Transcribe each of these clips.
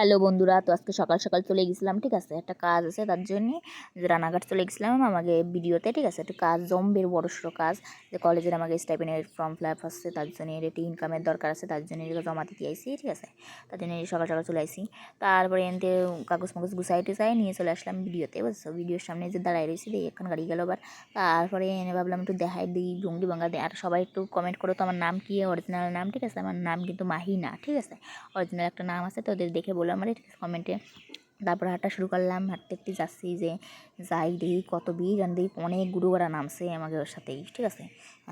Hello বন্ধুরা, তো আজকে সকাল সকাল চলে গেছিলাম, ঠিক আছে? একটা কাজ আছে, তার জন্যে যে রানাঘাট চলে গেছিলাম আমাকে ভিডিওতে, ঠিক আছে? একটা কাজ, জম্বের বড় সড়ো কাজ, যে কলেজের আমাকে স্টাইপেনের ফর্ম ফিল আপ আসছে তার জন্য একটি ইনকামের দরকার আছে, তার জন্য এটা জমা দিতে আইসি, ঠিক আছে? তার জন্য সকাল সকাল চলে আসি তারপরে এনতে কাগজ মাগজ গুছাই টুসাই নিয়ে চলে আসলাম ভিডিওতে, বুঝছ? ভিডিওর সামনে যে দাঁড়াই রয়েছি দিয়ে এখন গাড়ি গেল আবার। তারপরে এনে ভাবলাম একটু দেখাই দিই ভঙ্গি ভাঙ্গা দেয় আর সবাই একটু কমেন্ট করো তো, আমার নাম কি অরিজিনাল নাম, ঠিক আছে? আমার নাম কিন্তু মাহি না ঠিক আছে? অরিজিনাল একটা নাম আছে, তো ওদের দেখে বললাম আরে কমেন্টে তারপর হাঁটা শুরু করলাম, হাঁটতে হাঁটতে যাচ্ছি যে যাই দেখি, কত ভিড়, আর দেখি অনেক গুরুগারা নামছে আমাকে ওর সাথেই, ঠিক আছে?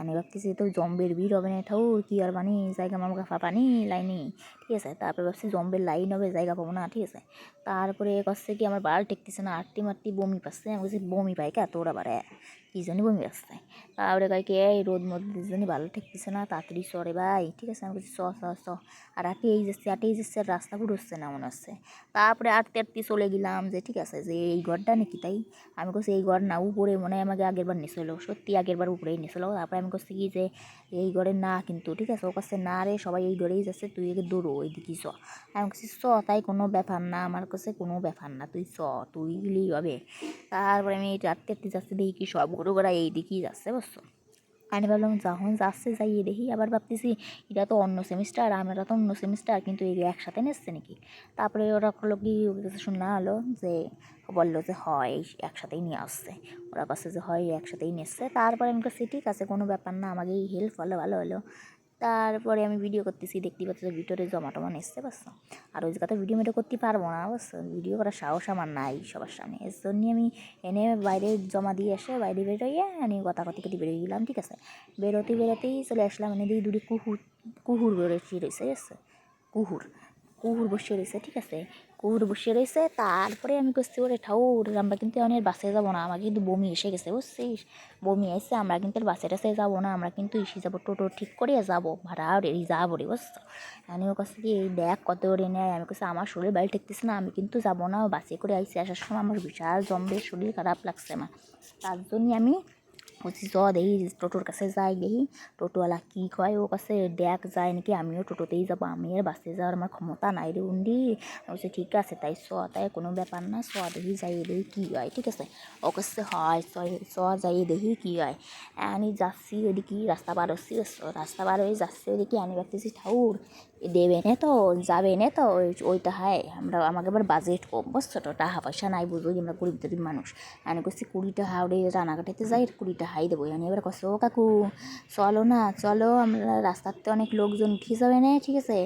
আমি ভাবতেছি তো জম্বের ভিড় হবে না ঠাউর কি আর বানি জায়গা মামা পানি লাইনি, ঠিক আছে? তারপরে ভাবছি জম্বের লাইন হবে, জায়গা পাবো না, ঠিক আছে? তারপরে করছে কি আমার বাল টেকতেছে না, আটটি মারটি বমি পাচ্ছে। আমি বলছি, বমি পাই কে? তোরা বারে কী জানি বমি পাচ্ছে। তারপরে কয় কি, এই রোদ মধ্যে জানি ভালো ঠেকতেছে না, তাড়াতাড়ি সরে ভাই। ঠিক আছে? আমি বলছি স স স আর আটে এই যাচ্ছে আটে এই যাচ্ছে আর রাস্তা ঘুরোচ্ছে না মনে হচ্ছে। তারপরে আটতে আটতে চলে গেলাম যে, ঠিক আছে, যে এই ঘরটা নাকি তাই? আমি বলছি এই ঘর না, উপরে মনে হয় আমাকে আগের বার নিয়েছিল। সত্যি আগের বার উপরেই নিয়েছিল। তারপরে আমি করছি কি যে, এই ঘরে না কিন্তু, ঠিক আছে? ও কাছে না রে, সবাই এই ঘরেই যাচ্ছে, তুই একে দৌড়ো ওই দিকে চ। আমি বলছি চ, তাই কোনো ব্যাপার না, আমার কাছে কোনো ব্যাপার না, তুই চ, তুই গেলেই হবে। তারপরে আমি আটতে আটতে যাচ্ছে, দেখি কি সব গরু গোড়া এই দিকেই যাচ্ছে, বুঝছ? আমি ভাবলাম যখন যাচ্ছে যাইয়ে দেখি, আবার ভাবতেছি এটা তো অন্য সেমিস্টার, আমরা তো অন্য সেমিস্টার, কিন্তু এই একসাথে নিচ্ছে নাকি? তারপরে ওরা হলো কি ওর কাছে শোনা হলো যে, বলল যে হয়, একসাথেই নিয়ে আসছে। ওরা কাছে যে হয়, একসাথেই নিচ্ছে তারপরে আমি কাছে ঠিক আছে, কোনো ব্যাপার না আমাকে এই হেল্প হলো ভালো হলো। তারপরে আমি ভিডিও করতেছি দেখতে পাচ্ছি ভিডিওতে জমা টমা এসছে পারছ? আর ওই জায়গাতে ভিডিও মেটো করতে পারব না অবশ্য ভিডিও করার সাহস আমার নাই সবার সামনে। এর জন্য আমি এনে বাইরে জমা দিয়ে এসে বাইরে বেরোইয়ে আমি কথা কথা কেটে বেরিয়ে গেলাম, ঠিক আছে? বেরোতে বেরোতেই চলে আসলাম, এনে দিয়ে দুটি কুহুর কুহুর বেরোচ্ছি রয়েছে কুহুর। কুহুর বসে রয়েছে ঠিক আছে? কুহুর বসে রয়েছে তারপরে আমি করছি ওরে ঠাউর, আমরা কিন্তু অনেক বাসে যাব না, আমার কিন্তু বমি এসে গেছে, বুঝছিস? বমি এসে আমরা কিন্তু বাসে টাসে যাব না, আমরা কিন্তু এসে যাব টোটো ঠিক করে যাব, ভাড়া রেডি যাব রে, বুঝছ? আমি ওর কাছে কি, এই দেখ কত করে নেয়। আমি কাছে আমার শরীর বাড়ি ঠেকতেছে না, আমি কিন্তু যাব না, বাসে করে আইসি আসার সময় আমার বিশাল জম্বের শরীর খারাপ লাগছে আমার তার জন্যই আমি বলছি চ দেখি টোটোর কাছে যাই দেখি টোটোওয়ালা কী কয় ও কাছে দেখ যায় নাকি আমিও টোটোতেই যাব আমি আর বাসে যাওয়ার আমার ক্ষমতা নাই রে উন্ডি বলছি ঠিক আছে তাই চ তাই কোনো ব্যাপার না চ দেখি যাই দেখি কী হয় ঠিক আছে ও কাছে হয় চ যাই দেখি কী হয় আমি যাচ্ছি ওদিকে রাস্তা পার হচ্ছি রাস্তা পার হয়ে যাচ্ছি ওদিকে আমি ভাবতেছি ঠাউর দেবে নে তো যাবে নে তো ওই ওইটা হয় আমরা আমাকে এবার বাজেট কম বুঝছ তো টাকা পয়সা নাই বুঝো আমরা গরিব গরিব মানুষ আমি করছি কুড়ি টাকা ওরে রানাঘাটাতে যাই কুড়ি টাকা হাই দেবো আমি এবার কষ্ট ও কাকু, চলো না, চলো, আমরা রাস্তাতে অনেক লোকজন উঠে যাবে না, ঠিক আছে?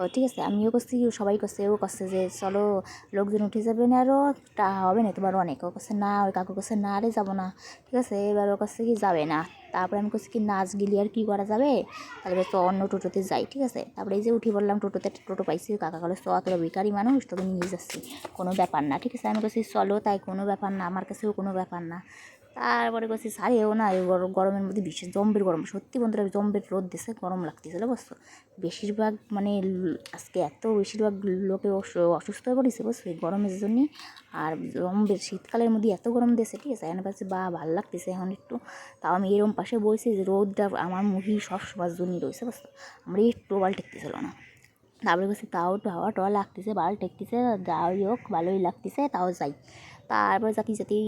ও, ঠিক আছে, আমিও করছি সবাই করছে, ও করছে যে, চলো, লোকজন উঠে যাবে না আরও তা হবে না তোমার অনেক। ও করছে, না ওই কাকু করছে, না রে, যাব না। ঠিক আছে, এবার ও করছে কি, যাবে না। তারপরে আমি করছি কি, নাচ গেলে, আর কী করা যাবে? তারপরে তো অন্য টোটোতে যাই, ঠিক আছে? তারপরে এই যে উঠে বললাম টোটোতে, টোটো পাইছি কাকা কালো, চ, তোরা বেকারি মানুষ, তোকে নিয়ে যাচ্ছি। কোনো ব্যাপার না, ঠিক আছে? আমি করছি চলো, তাই কোনো ব্যাপার না, আমার কাছেও কোনো ব্যাপার না। তারপরে করছি সারেও না গরমের মধ্যে বিশেষ জম্বের গরম। সত্যি বন্ধুরা জম্বের রোদ দেশে গরম লাগতেছিল বুঝছ? বেশিরভাগ মানে আজকে এত বেশিরভাগ লোকে অসুস্থ হয়ে পড়েছে, বুঝছ? এই গরমের জন্যে। আর জম্বের শীতকালের মধ্যে এত গরম দিয়েছে ঠিক আছে? এখানে পাচ্ছি বা ভালো লাগতেছে এখন একটু। তাও আমি এরকম পাশে বলছি যে, রোদটা আমার মুহি সব সবার জন্যই রয়েছে বুঝতো আমার একটু বাল টেকতেছিল না। তারপরে বলছি তাও একটু হাওয়া টাওয়া লাগতেছে, বাল টেকতেছে যাই হোক, ভালোই লাগতেছে, তাও যাই। তারপরে জাতি জাতি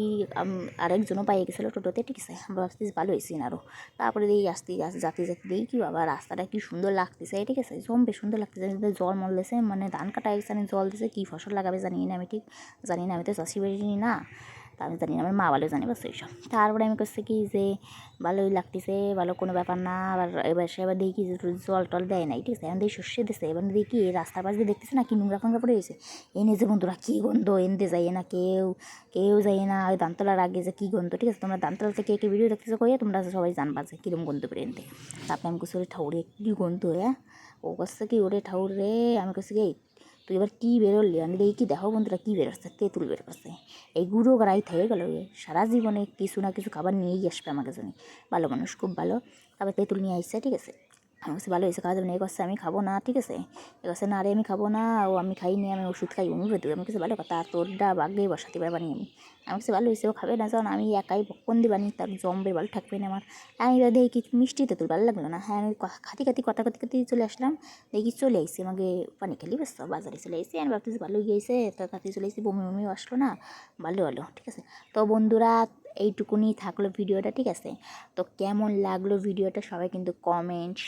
আরেকজনও পাইয়ে গেছিল, টোটোতে ঠিক আছে আমরা ভাবছি ভালো হয়েছি আরও তারপরে দেখি আসতে যাতে যাতে দিই কি বাবা রাস্তাটা কি সুন্দর লাগতেছে। ঠিক আছে জম্বে সুন্দর লাগতেছে। জল মরলেছে মানে ধান কাটা জল দিছে, কী ফসল লাগাবে জানি না আমি ঠিক, জানি না আমি তো চাষি বাড়ি না। তা আমি জানি না, আমার মা ভালো জানি বাস এইসব। তারপরে আমি করছি কি যে, ভালোই লাগতেছে, ভালো কোনো ব্যাপার না, আবার এবার সে এবার দেখি যে জল টল দেয় নাই, ঠিক আছে? এখন দেখি শস্যে দিচ্ছে এবার দেখি রাস্তার পাশ দিয়ে দেখতেছে না কি নোংরা ফোংরা পড়ে গেছে এনে যে বন্ধুরা, কী গন্ধ, এনতে যাই না কেউ কেউ যাই না, ওই দান্তলার আগে যে কী গন্ধ, ঠিক আছে? তোমরা দান্তলা থেকে কে ভিডিও দেখতেছো কইয়া তোমরা সবাই জানবা যে কীরকম গন্ধ পেরে এনতে। তারপরে আমি ওরে ঠাউরে, কী গন্ধ হ্যাঁ? ও করছে কি, ওরে ঠাউর রে আমি করছি কি তুই এবার কী বেরোলি? আমি দেখি কি দেখো বন্ধুরা, কী বেরোচ্ছে? তেঁতুল বের করছে এই গুঁড়ো গাড়াই থেকে গেল সারা জীবনে কিছু না কিছু খাবার নিয়েই আসবে আমাকে কাছে ভালো মানুষ, খুব ভালো। তারপর তেঁতুল নিয়ে আসছে ঠিক আছে? আমি ভালো হয়েছে খাওয়া যাবে না এ করছে, আমি খাব না, ঠিক আছে? এ করছে, না রে, আমি খাব না, ও আমি খাইনি আমি ওষুধ খাই অনুরোধ আমি কিছু ভালো কথা তোরটা বাগলে বসাতে পারবানি আমি? আমি বলছি, ভালো হয়েছে, ও খাবে না যখন আমি একাই বক্ষণ দিবানি তার জম্বে ভালো থাকবে না আমার। আমি এবার দেখি কি মিষ্টিতে তোর ভালো লাগল না। হ্যাঁ আমি খাতি খাতি কথা খাতি খাতি চলে আসলাম, দেখি চলে আইসি, আমাকে পানি খেলি ব্যস্ত বাজারে চলে আইসি, আমি ভাবতেছি ভালো গিয়েছে তাড়াতাড়ি চলে আইসি, বমি বমিও আসলো না, ভালো ভালো ঠিক আছে? তো বন্ধুরা, এইটুকুনি থাকল ভিডিওটা, ঠিক আছে? তো কেমন লাগল ভিডিওটা, সবাই কিন্তু কমেন্ট